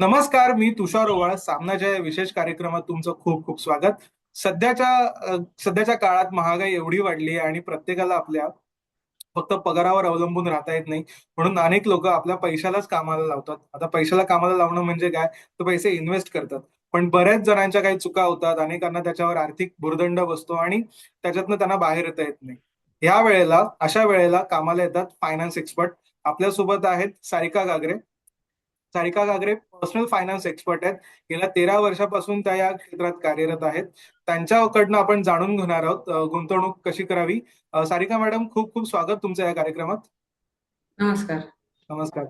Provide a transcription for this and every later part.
नमस्कार मी तुषार ओवाळ. सामनाच्या या विशेष कार्यक्रमात तुमचं खूप खूप स्वागत. सध्याच्या सध्याच्या काळात महागाई एवढी वाढली आहे आणि प्रत्येकाला आपल्या फक्त पगारावर अवलंबून राहता येत नाही. म्हणून अनेक लोक आपल्या पैशालाच कामाला लावतात. आता पैशाला कामाला लावणं म्हणजे काय? तर पैसे इन्व्हेस्ट करतात. पण बऱ्याच जणांच्या काही चुका होतात. अनेकांना त्याच्यावर आर्थिक भुर्दंड बसतो आणि त्याच्यातनं त्यांना बाहेर येता येत नाही. या वेळेला अशा वेळेला कामाला येतात फायनान्स एक्सपर्ट आपल्यासोबत आहेत Sarika Gagare. Sarika Gagare personal finance expert आहेत. गेल्या तेरा वर्षापासून त्या या क्षेत्रात कार्यरत आहेत. त्यांच्याकडनं आपण जाणून घेणार आहोत गुंतवणूक कशी करावी? सारिका मॅडम खूप खूप स्वागत तुमचं या कार्यक्रमात. नमस्कार. नमस्कार.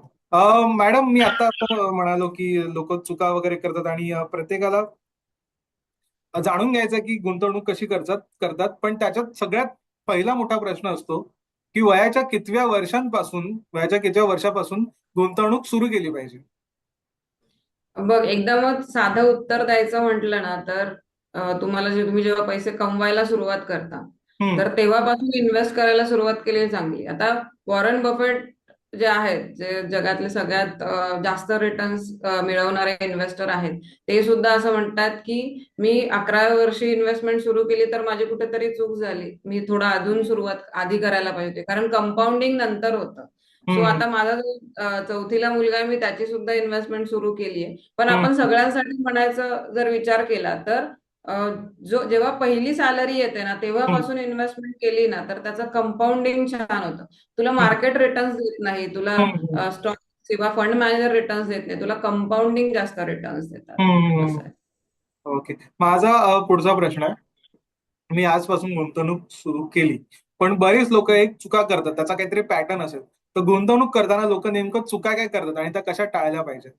मॅडम मी आता म्हणालो की लोक चुका वगैरे करतात आणि प्रत्येकाला जाणून घ्यायचं की गुंतवणूक कशी करतात करतात. पण त्याच्यात सगळ्यात पहिला मोठा प्रश्न असतो की वयाच्या कितव्या वर्षांपासून वयाच्या कितव्या वर्षापासून गुंतवणूक सुरू केली पाहिजे. बघ एकदमच साधं उत्तर द्यायचं म्हटलं ना तर तुम्हाला जे तुम्ही जेव्हा पैसे कमवायला सुरुवात करता तर तेव्हापासून इन्व्हेस्ट करायला सुरुवात केली चांगली. आता वॉरन बफेट जे आहेत जे जगातले सगळ्यात जास्त रिटर्न्स मिळवणारे इन्व्हेस्टर आहेत ते सुद्धा असं म्हणतात की मी अकराव्या वर्षी इन्व्हेस्टमेंट सुरू केली तर माझी कुठेतरी चूक झाली. मी थोडं अजून सुरुवात आधी करायला पाहिजे कारण कंपाऊंडिंग नंतर होतं. सो आता माझा जो चौथीला मुलगा आहे मी त्याची सुद्धा इन्व्हेस्टमेंट सुरू केली आहे पण आपण सगळ्यांसाठी म्हणायचं जर विचार केला तर जो जेव्हा पहिली सॅलरी येते ना तेव्हापासून इन्व्हेस्टमेंट केली ना तर त्याचं कंपाऊंडिंग छान होतं. तुला मार्केट रिटर्न्स देत नाही तुला स्टॉक किंवा फंड मॅनेजर रिटर्न्स देत नाही तुला कंपाऊंडिंग जास्त रिटर्न्स देतात. ओके. माझा पुढचा प्रश्न आहे. मी आजपासून गुंतवणूक सुरू केली. पण बरेच लोक एक चुका करतात त्याचा काहीतरी पॅटर्न असेल. तर गुंतवणूक करताना लोक नेमकं चुका काय करतात आणि त्या कशा टाळल्या पाहिजेत?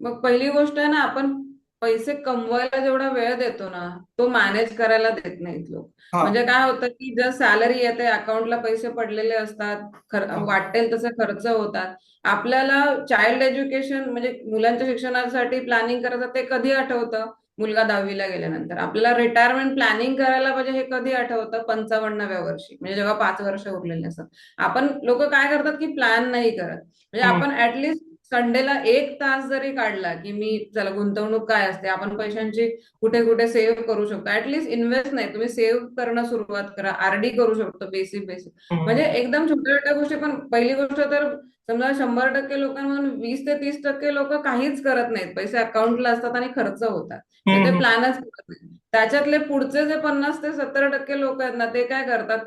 मग पहिली गोष्ट आहे ना आपण पैसे कमवायला जेवढा वेळ देतो ना तो मॅनेज करायला देत नाहीत लोक. म्हणजे काय होतं की जर सॅलरी येते अकाउंटला पैसे पडलेले असतात वाटेल तसे खर्च होतात. आपल्याला चाइल्ड एज्युकेशन म्हणजे मुलांच्या शिक्षणासाठी प्लॅनिंग करायचं ते कधी आठवतं? मुलगा दहावीला गेल्यानंतर. आपल्याला रिटायरमेंट प्लॅनिंग करायला पाहिजे हे कधी आठवतं? पंचावन्नाव्या वर्षी. म्हणजे जेव्हा पाच वर्ष उरलेले असतात. आपण लोक काय करतात की प्लॅन नाही करत. म्हणजे आपण ऍटलिस्ट संडेला एक तास जरी काढला की मी चला गुंतवणूक काय असते आपण पैशांची कुठे कुठे सेव्ह करू शकतो. ऍटलिस्ट इन्व्हेस्ट नाही तुम्ही सेव्ह करणं सुरुवात करा आरडी करू शकतो बेसिक बेसिक म्हणजे एकदम छोट्या छोट्या गोष्टी पण पहिली गोष्ट तर समजा शंभर टक्के लोकांमधून वीस ते तीस टक्के लोक काहीच करत नाहीत. पैसे अकाउंटला असतात आणि खर्च होतात. ते प्लॅनच करत नाही त्याच्यातले पुढचे जे पन्नास ते सत्तर टक्के लोक आहेत ना ते काय करतात?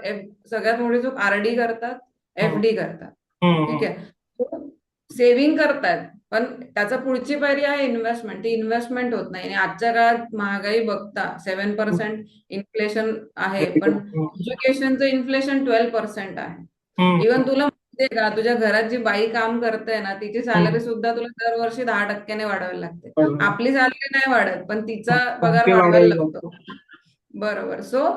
सगळ्यात मोठी चूक आरडी करतात एफ डी करतात. ठीक आहे. सेव्हिंग करतायत पण त्याचा पुढची पायरी आहे इन्व्हेस्टमेंट ती इन्व्हेस्टमेंट होत नाही. आणि आजच्या काळात महागाई बघता सेव्हन पर्सेंट इन्फ्लेशन आहे पण एज्युकेशनचं इन्फ्लेशन ट्वेल्व पर्सेंट आहे. इव्हन तुला माहितीये का तुझ्या घरात जी बाई काम करते ना तिची सॅलरी सुद्धा तुला दरवर्षी दहा टक्क्याने वाढवावी लागते. आपली सॅलरी नाही वाढत पण तिचा पगार वाढवायला वाढवायला लागतो. बरोबर. सो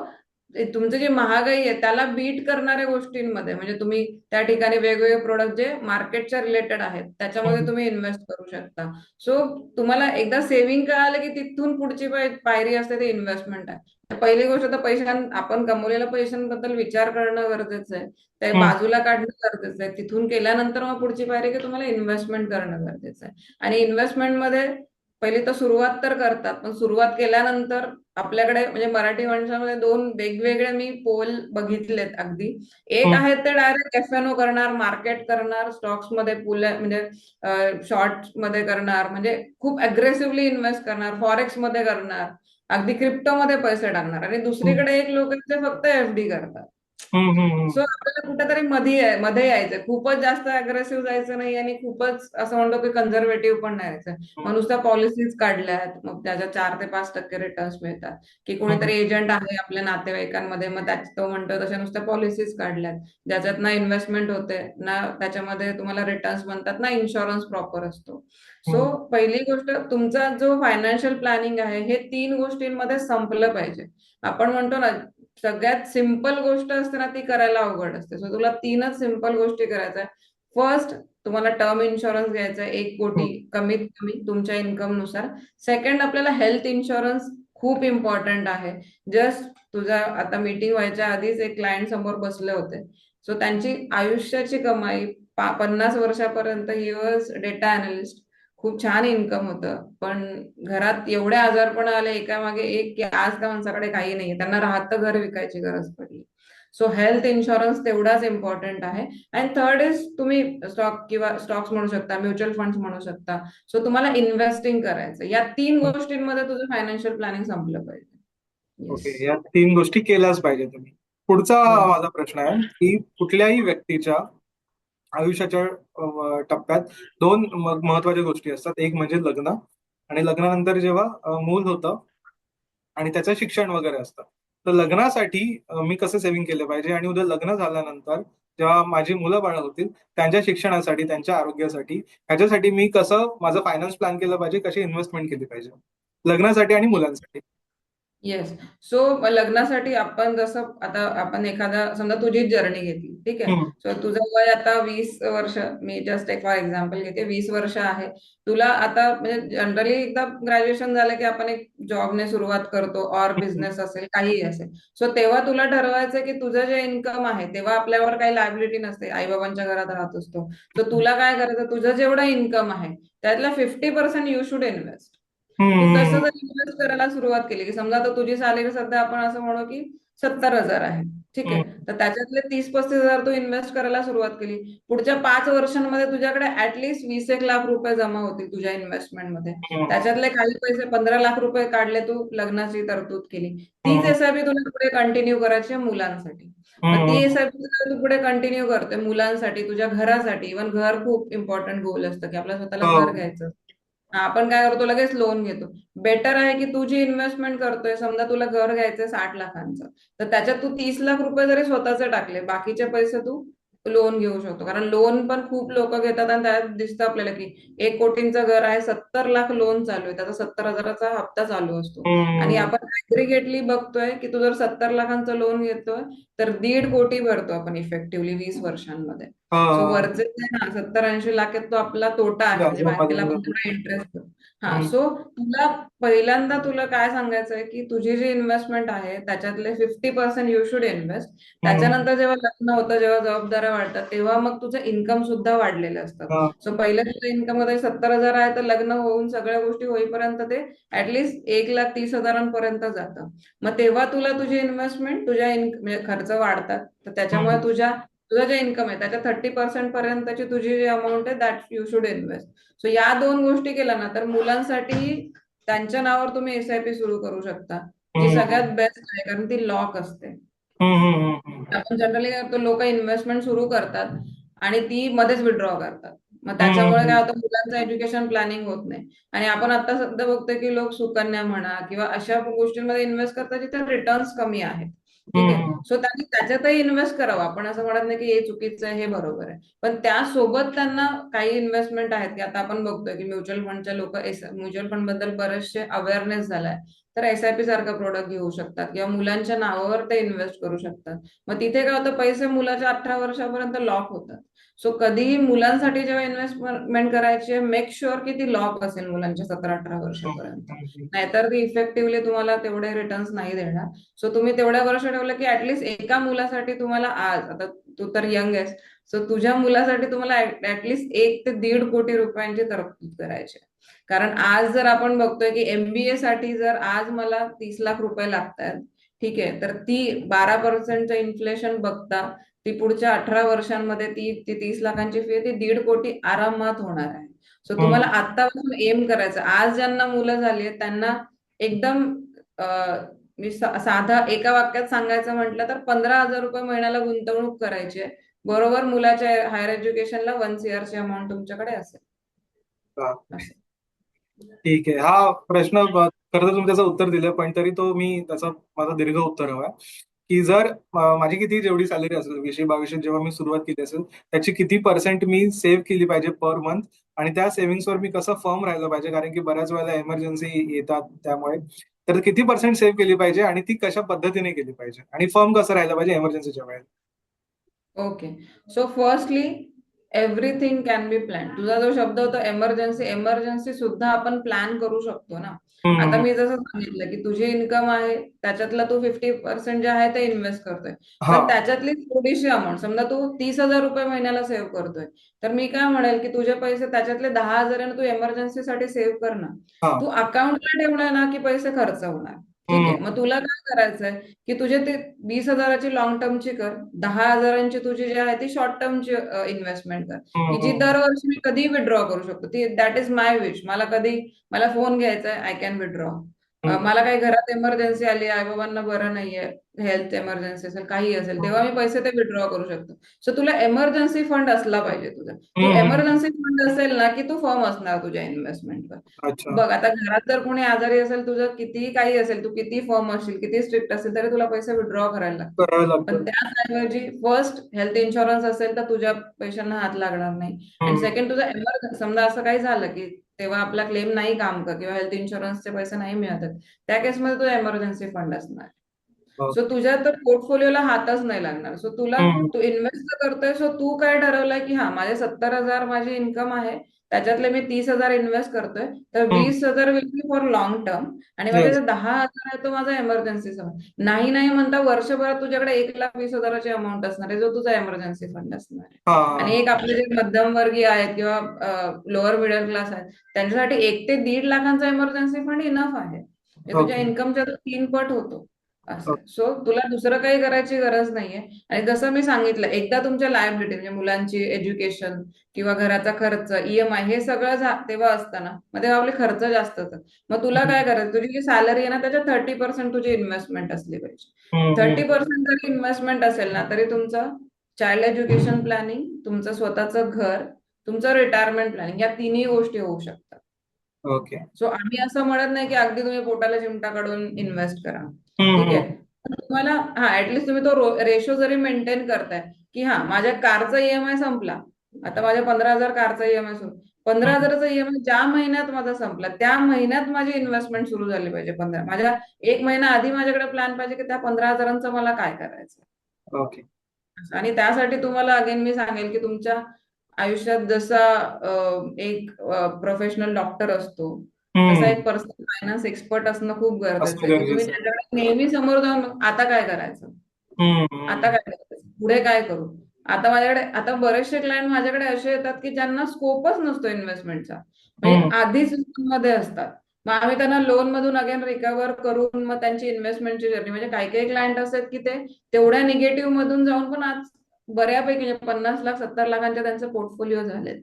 तुमचं जे महागाई आहे त्याला बीट करणाऱ्या गोष्टींमध्ये म्हणजे तुम्ही त्या ठिकाणी वेगवेगळे प्रोडक्ट जे मार्केटच्या रिलेटेड आहेत त्याच्यामध्ये. तुम्ही इन्व्हेस्ट करू शकता. सो तुम्हाला एकदा सेव्हिंग कळालं की तिथून पुढची पाय- पायरी असते ती इन्व्हेस्टमेंट आहे. पहिली गोष्ट तर पैशां आपण कमवलेल्या पैशांबद्दल विचार करणं गरजेचं आहे. ते. बाजूला काढणं गरजेचं आहे. तिथून केल्यानंतर मग पुढची पायरी की तुम्हाला इन्व्हेस्टमेंट करणं गरजेचं आहे. आणि इन्व्हेस्टमेंटमध्ये पहिली तर सुरुवात तर करतात पण सुरुवात केल्यानंतर आपल्याकडे म्हणजे मराठी माणसामध्ये दोन वेगवेगळे मी पोल बघितलेत अगदी एक हम्म. आहे ते डायरेक्ट एफ एन ओ करणार मार्केट करणार स्टॉक्समध्ये पुल म्हणजे शॉर्टमध्ये करणार म्हणजे खूप अग्रेसिव्हली इन्व्हेस्ट करणार फॉरेक्समध्ये करणार अगदी क्रिप्टो मध्ये पैसे टाकणार आणि दुसरीकडे एक लोक आहेत ते फक्त एफ डी करतात. सो आपल्याला कुठेतरी मध्ये मध्ये यायचं खूपच जास्त अग्रेसिव्ह जायचं नाही आणि खूपच असं म्हणतो की कन्झर्वेटिव्ह पण नाही यायचं. मग नुसत्या पॉलिसीज काढल्यात मग त्याच्या चार ते पाच टक्के रिटर्न्स मिळतात. की कोणीतरी एजंट आहे आपल्या नातेवाईकांमध्ये मग त्याच तो म्हणतो तशा नुसत्या पॉलिसीज काढल्यात. ज्याच्यात ना इन्व्हेस्टमेंट होते ना त्याच्यामध्ये तुम्हाला रिटर्न्स बनतात ना इन्शुरन्स प्रॉपर असतो. सो पहिली गोष्ट तुमचा जो फायनान्शियल प्लॅनिंग आहे हे तीन गोष्टींमध्ये संपलं पाहिजे. आपण म्हणतो ना सगळ्यात सिंपल गोष्ट असते ना ती करायला अवघड असते. सो तुला तीनच सिंपल गोष्टी करायच्या फर्स्ट तुम्हाला टर्म इन्शुरन्स घ्यायचा एक कोटी कमीत कमी तुमच्या इन्कमनुसार. सेकंड आपल्याला हेल्थ इन्शुरन्स खूप इम्पॉर्टंट आहे. जस्ट तुझा आता मीटिंग व्हायच्या आधीच एक क्लायंट समोर बसले होते. सो त्यांची आयुष्याची कमाई पन्नास वर्षापर्यंत ही वॉज डेटा अनालिस्ट खूप छान इन्कम होतं. पण घरात एवढे आजारपण आले एकामागे एक की आज त्या माणसाकडे काही नाहीये. त्यांना राहतं घर विकायची गरज पडली. सो हेल्थ इन्शुरन्स तेवढाच इम्पॉर्टंट आहे. अँड थर्ड इज तुम्ही स्टॉक किंवा स्टॉक्स म्हणू शकता म्युच्युअल फंड्स म्हणू शकता. सो तुम्हाला इन्व्हेस्टिंग करायचं या तीन गोष्टींमध्ये तुझं फायनान्शियल प्लॅनिंग संपलं पाहिजे. ओके. या तीन गोष्टी केल्याच पाहिजे तुम्ही. पुढचा हो. माझा प्रश्न आहे की कुठल्याही व्यक्तीच्या आयुष्याच्या टप्प्यात दोन महत्त्वाच्या गोष्टी असतात. एक म्हणजे लग्न आणि लग्नानंतर जेव्हा मूल होतं आणि त्याचं शिक्षण वगैरे असतं. तर लग्नासाठी मी कसं सेव्हिंग केलं पाहिजे आणि उद्या लग्न झाल्यानंतर जेव्हा माझी मुलं बाळ होतील त्यांच्या शिक्षणासाठी त्यांच्या आरोग्यासाठी ह्याच्यासाठी मी कसं माझं फायनान्स प्लॅन केलं पाहिजे कशी इन्व्हेस्टमेंट केली पाहिजे. लग्नासाठी आणि मुलांसाठी. येस सो लग्नासाठी आपण जसं आता आपण एखादा समजा तुझीच जर्नी घेतली ठीक आहे. सो तुझं वय आता वीस वर्ष मी जस्ट एक फॉर एक्झाम्पल घेते वीस वर्ष आहे. तुला आता म्हणजे जनरली एकदा ग्रॅज्युएशन झालं की आपण एक जॉबने सुरुवात करतो ऑर बिझनेस असेल काहीही असेल. सो तेव्हा तुला ठरवायचं की तुझं जे इन्कम आहे तेव्हा आपल्यावर काही लायबिलिटी नसते. आई बाबांच्या घरात राहत असतो. तर तुला काय करायचं? तुझं जेवढं इन्कम आहे त्यातला fifty percent you should invest तसं. जर इन्व्हेस्ट करायला सुरुवात केली की समजा आता तुझी सॅलरी सध्या आपण असं म्हणू की सत्तर हजार आहे ठीक आहे. तर त्याच्यातले तीस पस्तीस हजार तू इन्व्हेस्ट करायला सुरुवात केली पुढच्या पाच वर्षांमध्ये तुझ्याकडे ऍटलिस्ट वीस एक लाख रुपये जमा होतील तुझ्या इन्व्हेस्टमेंटमध्ये. त्याच्यातले काही पैसे पंधरा लाख रुपये काढले तू लग्नाची तरतूद केली तीच. एसआयपी तुला पुढे कंटिन्यू करायची मुलांसाठी ती एसआयपी तू पुढे कंटिन्यू करते मुलांसाठी तुझ्या घरासाठी इव्हन घर खूप इम्पॉर्टंट गोल असतं की आपल्या स्वतःला हो. घर घ्यायचं आपण काय करतो लगेच लोन घेतो. बेटर आहे की तू जी इन्व्हेस्टमेंट करतोय समजा तुला घर घ्यायचंय साठ लाखांचं तर त्याच्यात तू तीस लाख रुपये जरी स्वतःचे टाकले बाकीचे पैसे तू लोन घेऊ शकतो. कारण लोन पण खूप लोक घेतात आणि त्यात दिसतं आपल्याला की एक कोटींचं घर आहे सत्तर लाख लोन चालू आहे. त्याचा सत्तर हजाराचा हप्ता चालू असतो. आणि आपण ऍग्रिगेटली बघतोय की तू जर सत्तर लाखांचं लोन घेतोय तर दीड कोटी भरतो आपण इफेक्टिव्हली वीस वर्षांमध्ये. सो वरचे ना सत्तर ऐंशी लाख आहेत तो आपला तोटा आहे. म्हणजे बँकेला पण इंटरेस्ट हा. सो तुला पहिल्यांदा तुला काय सांगायचंय की तुझी जी इन्व्हेस्टमेंट आहे त्याच्यातले fifty percent you should invest त्याच्यानंतर जेव्हा लग्न होतं जेव्हा जबाबदाऱ्या वाढतात तेव्हा मग तुझं इन्कम सुद्धा वाढलेले असतात सो पहिलं तुझं इन्कममध्ये सत्तर हजार आहे तर लग्न होऊन सगळ्या गोष्टी होईपर्यंत ते ऍटलिस्ट एक लाख तीस हजारांपर्यंत जातं. मग तेव्हा तुला तुझी इन्व्हेस्टमेंट तुझ्या म्हणजे खर्च वाढतात. तर त्याच्यामुळे. तुझ्या तुझं जे इन्कम आहे त्याच्या थर्टी पर्सेंट पर्यंतची तुझी जी अमाऊंट आहे that you should invest so या दोन गोष्टी केल्या ना तर मुलांसाठी त्यांच्या नावावर तुम्ही एसआयपी सुरू करू शकता. जी सगळ्यात बेस्ट आहे कारण ती लॉक असते. आपण जनरली करतो लोक इन्व्हेस्टमेंट सुरू करतात आणि ती मध्येच विड्रॉ करतात. मग त्याच्यामुळे काय होतं मुलांचं एज्युकेशन प्लॅनिंग होत नाही. आणि आपण आता सध्या बघतोय की लोक सुकन्या म्हणा किंवा अशा गोष्टींमध्ये इन्व्हेस्ट करतात जिथे रिटर्न्स कमी आहेत. ठीक आहे. सो त्यांनी त्याच्यातही इन्व्हेस्ट करावं. आपण असं म्हणत नाही की हे चुकीचं आहे हे बरोबर आहे. पण त्यासोबत त्यांना काही इन्व्हेस्टमेंट आहेत की आता आपण बघतोय की म्युच्युअल फंडच्या लोक म्युच्युअल फंडबद्दल बरेचसे अवेअरनेस झालाय. तर एसआयपी सारखा प्रोडक्ट घेऊ शकतात किंवा मुलांच्या नावावर ते इन्व्हेस्ट करू शकतात. मग तिथे काय होतं पैसे मुलाच्या अठरा वर्षापर्यंत लॉक होतात. सो कधीही मुलांसाठी जेव्हा इन्व्हेस्टमेंट करायची मेक शुअर की ती लॉक असेल मुलांच्या सतरा अठरा वर्षापर्यंत. नाहीतर ती इफेक्टिव्हली तुम्हाला तेवढे रिटर्न्स नाही देणार. सो तुम्ही तेवढ्या वर्ष ठेवलं की ऍटलीस्ट एका मुलासाठी तुम्हाला आज आता तू तर यंग आहेस सो तुझ्या मुलासाठी तुम्हाला ऍटलिस्ट एक ते दीड कोटी रुपयांची तरतूद करायची कारण आज जर आपण बघतोय की एमबीए साठी जर आज मला तीस लाख रुपये लागतात ठीक आहे तर ती बारा पर्सेंटचं इन्फ्लेशन बघता ती पुढच्या अठरा वर्षांमध्ये ती ती तीस लाखांची फी ती दीड कोटी आरामात होणार आहे. सो तुम्हाला आतापासून एम करायचं आज ज्यांना मुलं झाली आहेत त्यांना एकदम मी साधा एका वाक्यात सांगायचं म्हटलं तर पंधरा हजार रुपये महिन्याला गुंतवणूक करायची आहे. बरोबर मुलाच्या हायर एज्युकेशनला वन ची अमाऊंट तुमच्याकडे असेल. असं. ठीक आहे. हा प्रश्न खरं तर तुम्ही त्याचं उत्तर दिलं पण तरी तो मी त्याचा माझा दीर्घ उत्तर हवा की जर माझी किती जेवढी सॅलरी असेल वीसशे बावीसशे जेव्हा मी सुरुवात केली असेल त्याची किती पर्सेंट मी सेव्ह केली पाहिजे पर मंथ आणि त्या सेव्हिंग्सवर मी कसं फर्म राहिलं पाहिजे? कारण की बऱ्याच वेळेला एमर्जन्सी येतात त्यामुळे. तर किती पर्सेंट सेव्ह केली पाहिजे? आणि ती कशा पद्धतीने केली पाहिजे? आणि फर्म कसं राहिलं पाहिजे एमर्जन्सीच्या वेळेला? Okay so firstly everything can be plan तुझा जो शब्द होता एमर्जन्सी एमर्जन्सी सुद्धा आपण प्लॅन करू शकतो ना? आता. मी जसं सांगितलं की तुझी इन्कम आहे त्याच्यातला तू फिफ्टी पर्सेंट जे आहे ते इन्व्हेस्ट करतोय. पण त्याच्यातली थोडीशी अमाऊंट समजा तू तीस हजार रुपये महिन्याला सेव्ह करतोय तर मी काय म्हणेल की तुझे पैसे त्याच्यातले दहा हजाराने तू एमर्जन्सीसाठी सेव्ह कर ना. तू अकाउंटला ठेवणार ना की पैसे खर्च होणार? ठीक आहे. मग तुला काय करायचंय की तुझे ते वीस हजाराची लॉंग टर्मची कर दहा हजारांची तुझी जी आहे ती शॉर्ट टर्मची इन्व्हेस्टमेंट कर. की जी. दरवर्षी मी कधी विड्रॉ करू शकतो. ती दॅट इज माय विश मला कधी मला फोन घ्यायचा आहे आय कॅन मला काही घरात एमर्जन्सी आली आई बाबांना बरं नाहीये हेल्थ एमर्जन्सी असेल काही असेल तेव्हा मी पैसे ते विड्रॉ करू शकतो. सो तुला एमर्जन्सी फंड असला पाहिजे तुझा. तू. एमर्जन्सी फंड असेल ना की तू फर्म असणार तुझ्या इन्व्हेस्टमेंटवर अच्छा. बघ आता घरात जर कोणी आजारी असेल तुझं कितीही काही असेल तू किती फर्म असशील किती स्ट्रिक्ट असेल तरी तुला पैसे विड्रॉ करायला लागतात पण लागतं त्याऐवजी फर्स्ट हेल्थ इन्शुरन्स असेल तर तुझ्या पैशांना हात लागणार नाही. आणि हम्म. सेकंड तुझा एमर्जन्सी समजा असं काही झालं की तेव्हा आपला क्लेम नाही काम कर किंवा हेल्थ इन्शुरन्सचे पैसे नाही मिळत आहेत, त्या केसमध्ये तुझा एमर्जन्सी फंड असणार. हो. सो तुझ्या तर पोर्टफोलिओला हातच नाही लागणार. सो तुला. तू इन्व्हेस्ट करतोय. सो तू काय ठरवलंय की हा माझे सत्तर हजार माझी इन्कम आहे. त्याच्यातले मी तीस हजार इन्व्हेस्ट करतोय. तर. वीस हजार will be for long term आणि माझे Yes. दहा हजार आहे तो माझा एमर्जन्सी नाही नाही म्हणता वर्षभरात तुझ्याकडे एक लाख वीस हजाराची अमाऊंट असणार आहे जो तुझा एमर्जन्सी फंड असणार आहे. आणि एक आपले जे मध्यमवर्गीय आहेत किंवा लोअर मिडल क्लास आहेत त्यांच्यासाठी एक ते दीड लाखांचा एमर्जन्सी फंड इनफ आहे. तुझ्या Okay. इन्कमच्या तीन पट होतो. असं. सो तुला दुसरं काही करायची गरज नाहीये. आणि जसं मी सांगितलं एकदा तुमच्या लायबिलिटी म्हणजे मुलांची एज्युकेशन किंवा घराचा खर्च ईएमआय हे सगळं तेव्हा असतं ना. मग तेव्हा आपले खर्च जास्त होतात. मग तुला काय करायचं? तुझी जी सॅलरी आहे ना त्याच्या थर्टी पर्सेंट तुझी इन्व्हेस्टमेंट असली पाहिजे. थर्टी पर्सेंट जरी इन्व्हेस्टमेंट असेल ना तरी तुमचं चाइल्ड एज्युकेशन प्लॅनिंग तुमचं स्वतःचं घर तुमचं रिटायरमेंट प्लॅनिंग या तिन्ही गोष्टी होऊ शकतात. ओके. सो आम्ही असं म्हणत नाही की अगदी तुम्ही पोटाला चिमटा काढून इन्व्हेस्ट करा. ठीक आहे. तुम्हाला हा ऍटलीस्ट तुम्ही तो रेशो जरी मेंटेन करताय की हा माझ्या कारचा ईएमआय संपला. आता माझ्या पंधरा हजार कारचा ईएमआय सुरू. पंधरा. हजाराचा ईएमआय ज्या महिन्यात माझा संपला त्या महिन्यात माझी इन्व्हेस्टमेंट सुरू झाली पाहिजे पंधरा. माझ्या एक महिना आधी माझ्याकडे प्लॅन पाहिजे की त्या पंधरा हजारांचं मला काय करायचं. ओके आणि त्यासाठी तुम्हाला अगेन मी सांगेल की तुमच्या आयुष्यात जसा एक प्रोफेशनल डॉक्टर असतो हम्म. एक पर्सनल फायनान्स एक्सपर्ट असणं खूप गरजेचं आहे तुम्ही. त्याच्याकडे नेहमी समोर जाऊन आता काय करायचं. आता काय करायचं पुढे काय करू आता माझ्याकडे आता बरेचसे क्लायंट माझ्याकडे असे येतात की ज्यांना स्कोपच नसतो इन्व्हेस्टमेंटचा. म्हणजे आधीच मध्ये असतात मग आम्ही त्यांना लोन मधून अगेन रिकव्हर करून मग त्यांची इन्व्हेस्टमेंटची जर्नी म्हणजे काही काही क्लायंट असतात की ते तेवढ्या निगेटिव्ह मधून जाऊन पण आज बऱ्यापैकी म्हणजे पन्नास लाख सत्तर लाखांच्या त्यांचे पोर्टफोलिओ झालेत.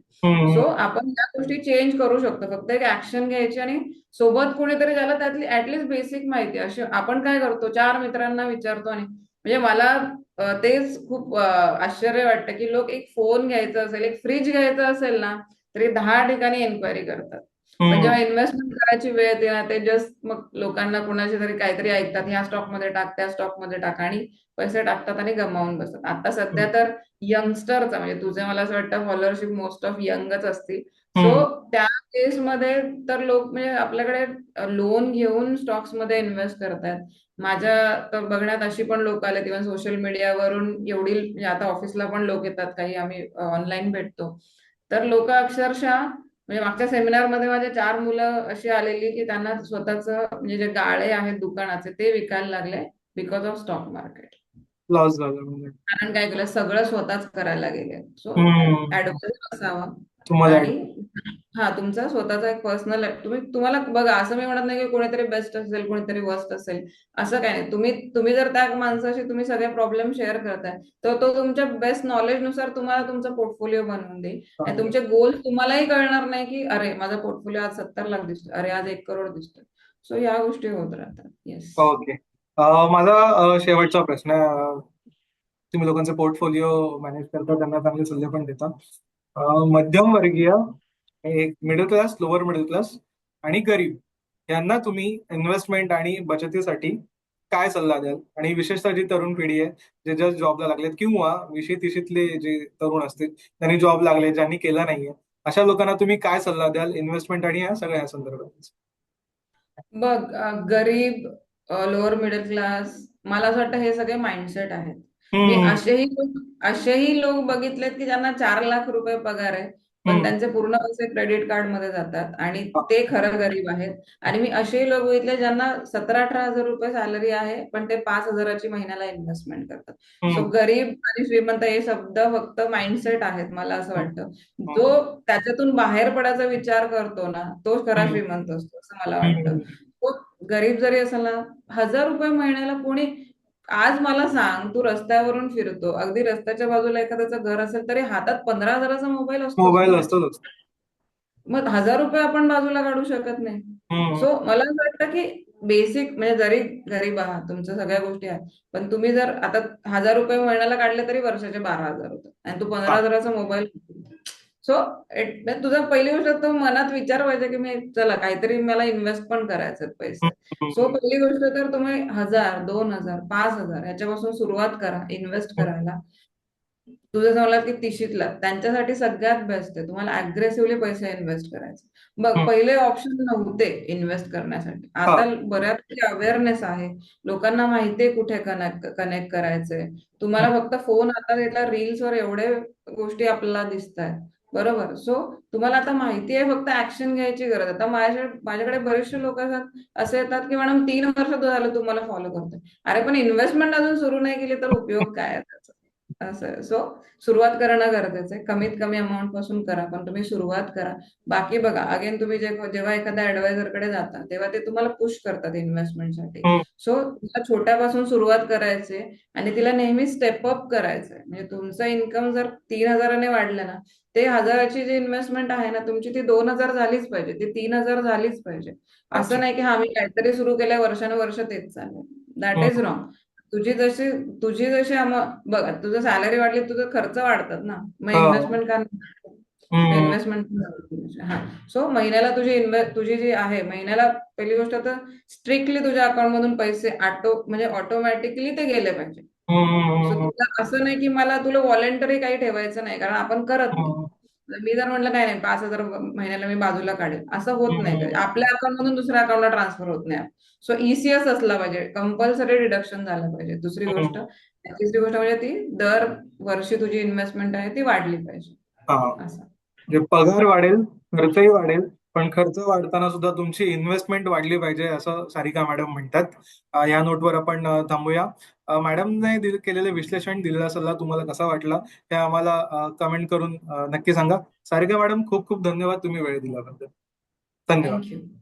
सो आपण या गोष्टी चेंज करू शकतो फक्त एक ऍक्शन घ्यायची आणि सोबत कोणीतरी ज्याला त्यातली ऍटलीस्ट बेसिक माहिती. अशी आपण काय करतो चार मित्रांना विचारतो आणि म्हणजे मला तेच खूप आश्चर्य वाटतं की लोक एक फोन घ्यायचा असेल एक फ्रीज घ्यायचा असेल ना तरी दहा ठिकाणी एन्क्वायरी करतात पण. जेव्हा इन्व्हेस्टमेंट करायची वेळ येते ना ते जस्ट मग लोकांना कोणाची तरी काहीतरी ऐकतात ह्या स्टॉकमध्ये टाक त्या स्टॉकमध्ये टाक आणि पैसे टाकतात आणि गमावून बसतात. आता सध्या तर यंगस्टरचा म्हणजे तुझे मला असं वाटतं फॉलोअरशिप मोस्ट ऑफ यंगच असतील. सो. त्या केसमध्ये तर लोक म्हणजे आपल्याकडे लोन घेऊन स्टॉक्समध्ये इन्व्हेस्ट करतायत. माझ्या तर बघण्यात अशी पण लोक आले इव्हन सोशल मीडियावरून एवढी म्हणजे आता ऑफिसला पण लोक येतात काही आम्ही ऑनलाईन भेटतो. तर लोक अक्षरशः म्हणजे मागच्या सेमिनारमध्ये माझे चार मुलं अशी आलेली की त्यांना स्वतःचं म्हणजे जे गाळे आहेत दुकानाचे ते विकायला लागले because of stock market loss झाला म्हणजे. कारण काय केलं? सगळं स्वतःच करायला गेले. सो. ऍडव्हान्स असावा. तुम्हाला हा तुमचा स्वतःचा एक पर्सनल तुम्ही तुम्हाला बघा असं मी म्हणत नाही की कोणीतरी बेस्ट असेल कोणीतरी वर्स्ट असेल. असं काही नाही. तुम्ही तुम्ही जर त्या माणसाशी तुम्ही सगळे प्रॉब्लेम शेअर करताय तर तो तुमच्या बेस्ट नॉलेजनुसार तुम्हाला तुमचा पोर्टफोलिओ बनवून देईल. आणि तुमचे गोल तुम्हालाही कळणार नाही की अरे माझा पोर्टफोलिओ आज सत्तर लाख दिसतोय अरे आज एक करोड दिसतोय. सो या गोष्टी होत राहतात. येस ओके अं, माझा अं, शेवटचा प्रश्न आहे. अं, तुम्ही लोकांचे पोर्टफोलिओ मॅनेज करता त्यांना चांगले सल्ले पण देता. अं, मध्यमवर्गीय एक middle class lower middle class आणि गरीब यांना तुम्ही इन्व्हेस्टमेंट आणि बचतीसाठी काय सल्ला द्याल? आणि विशेषतः जी तरुण पिढी आहे जे जस्ट जॉबला लागलेत किंवा विशी तिशीतले जे तरुण असतील त्यांनी जॉब लागले ज्यांनी केला नाहीये अशा लोकांना तुम्ही काय सल्ला द्याल इन्व्हेस्टमेंट आणि या सगळ्या संदर्भात? बघ गरीब लोअर मिडल क्लास मला असं वाटतं हे सगळे माइंडसेट आहेत. असेही असेही लोक बघितलेत की ज्यांना चार लाख रुपये पगार आहे पण. त्यांचे पूर्ण पैसे क्रेडिट कार्डमध्ये जातात आणि हा. ते खरं गरीब आहेत आणि मी असेही लोक बघितले ज्यांना सतरा अठरा हजार रुपये सॅलरी आहे पण ते पाच हजाराची महिन्याला इन्व्हेस्टमेंट करतात सो. गरीब आणि श्रीमंत हे शब्द फक्त माइंडसेट आहेत मला असं वाटतं जो त्याच्यातून बाहेर पडायचा विचार करतो ना तो खरा. श्रीमंत असतो असं मला वाटतं. तो गरीब जरी असेल ना हजार रुपये महिन्याला कोणी आज मला सांग तू रस्त्यावरून फिरतो. अगदी रस्त्याच्या बाजूला एखाद्याचं घर असेल तरी हातात पंधरा हजाराचा मोबाईल असतो मोबाईल असतोच. मग हजार रुपये आपण बाजूला काढू शकत नाही. सो मला असं वाटतं की बेसिक म्हणजे जरी गरीब आहात तुमच्या सगळ्या गोष्टी आहेत पण तुम्ही जर आता हजार रुपये महिन्याला काढले तरी वर्षाचे बारा हजार होतात. आणि तू पंधरा. हजाराचा मोबाईल सो तुझा पहिली गोष्ट तो मनात विचार पाहिजे की मी चला काहीतरी मला इन्व्हेस्ट पण करायचे पैसे. सो पहिली गोष्ट तर तुम्ही हजार दोन हजार पाच हजार ह्याच्यापासून सुरुवात करा इन्व्हेस्ट करायला. तुझं सांगला की तिशीतला. त्यांच्यासाठी सगळ्यात बेस्ट आहे. तुम्हाला अग्रेसिव्हली पैसे इन्व्हेस्ट करायचे. बघ. पहिले ऑप्शन नव्हते इन्व्हेस्ट करण्यासाठी. आता बऱ्यापैकी अवेअरनेस आहे. लोकांना माहितीये कुठे कनेक्ट कनेक्ट करायचंय. तुम्हाला फक्त फोन आता रील्स वर एवढे गोष्टी आपल्याला दिसत आहेत बरोबर. सो तुम्हाला आता माहिती आहे फक्त ऍक्शन घ्यायची गरज. आता माझ्या माझ्याकडे बरेचसे लोक असतात असे येतात की मॅडम तीन वर्ष झालं तुम्हाला फॉलो करतोय. अरे पण इन्व्हेस्टमेंट अजून सुरू नाही केली तर उपयोग काय त्याचा? असं सो सुरुवात करणं गरजेचं आहे. कमीत कमी अमाऊंटपासून करा पण तुम्ही सुरुवात करा. बाकी बघा अगेन तुम्ही जे- जेव्हा एखाद्या ऍडवायझरकडे जाता तेव्हा ते तुम्हाला पुश करतात इन्व्हेस्टमेंटसाठी. सो तुला छोट्यापासून सुरुवात करायची आणि तिला नेहमी स्टेप अप करायचंय म्हणजे तुमचं इन्कम जर तीन हजाराने वाढलं ना ते हजाराची जी इन्व्हेस्टमेंट आहे ना तुमची ती दोन हजार झालीच पाहिजे. ती तीन हजार झालीच पाहिजे. असं नाही की हा मी काहीतरी सुरू केलंय वर्षानुवर्ष तेच चाललंय. दॅट. इज रॉंग तुझी जशी तुझी जशी बघ तुझं सॅलरी वाढली तुझं खर्च वाढतात ना. मग हो. इन्व्हेस्टमेंट का हम्म. इन्व्हेस्टमेंट हा. सो महिन्याला तुझी इन्व्हे तुझी जी आहे महिन्याला पहिली गोष्ट तर स्ट्रिक्टली तुझ्या अकाउंट मधून पैसे ऑटो म्हणजे ऑटोमॅटिकली ते गेले पाहिजे. असं नाही की मला तुला व्हॉलेंटरी काही ठेवायचं नाही कारण आपण करत नाही. मी जर म्हटलं काय नाही पाच हजार महिन्याला मी बाजूला काढेल. असं होत नाही. आपल्या अकाउंट मधून दुसऱ्या अकाउंटला ट्रान्सफर होत नाही. सो ईसीएस असला पाहिजे. कंपल्सरी डिडक्शन झालं पाहिजे. दुसरी हम्म. गोष्ट तिसरी गोष्ट म्हणजे ती दर वर्षी तुझी इन्व्हेस्टमेंट आहे ती वाढली पाहिजे. हा. असं. म्हणजे पगार वाढेल खर्चही वाढेल पण खर्च वाढताना सुद्धा तुमची इन्व्हेस्टमेंट वाढली पाहिजे असं सारिका मॅडम म्हणतात. या नोटवर आपण थांबूया. मॅडमने दिल- केलेले विश्लेषण दिलेला सल्ला तुम्हाला कसा वाटला हे आम्हाला कमेंट करून नक्की सांगा. सारिका मॅडम खूप खूप धन्यवाद तुम्ही वेळ दिल्याबद्दल. धन्यवाद.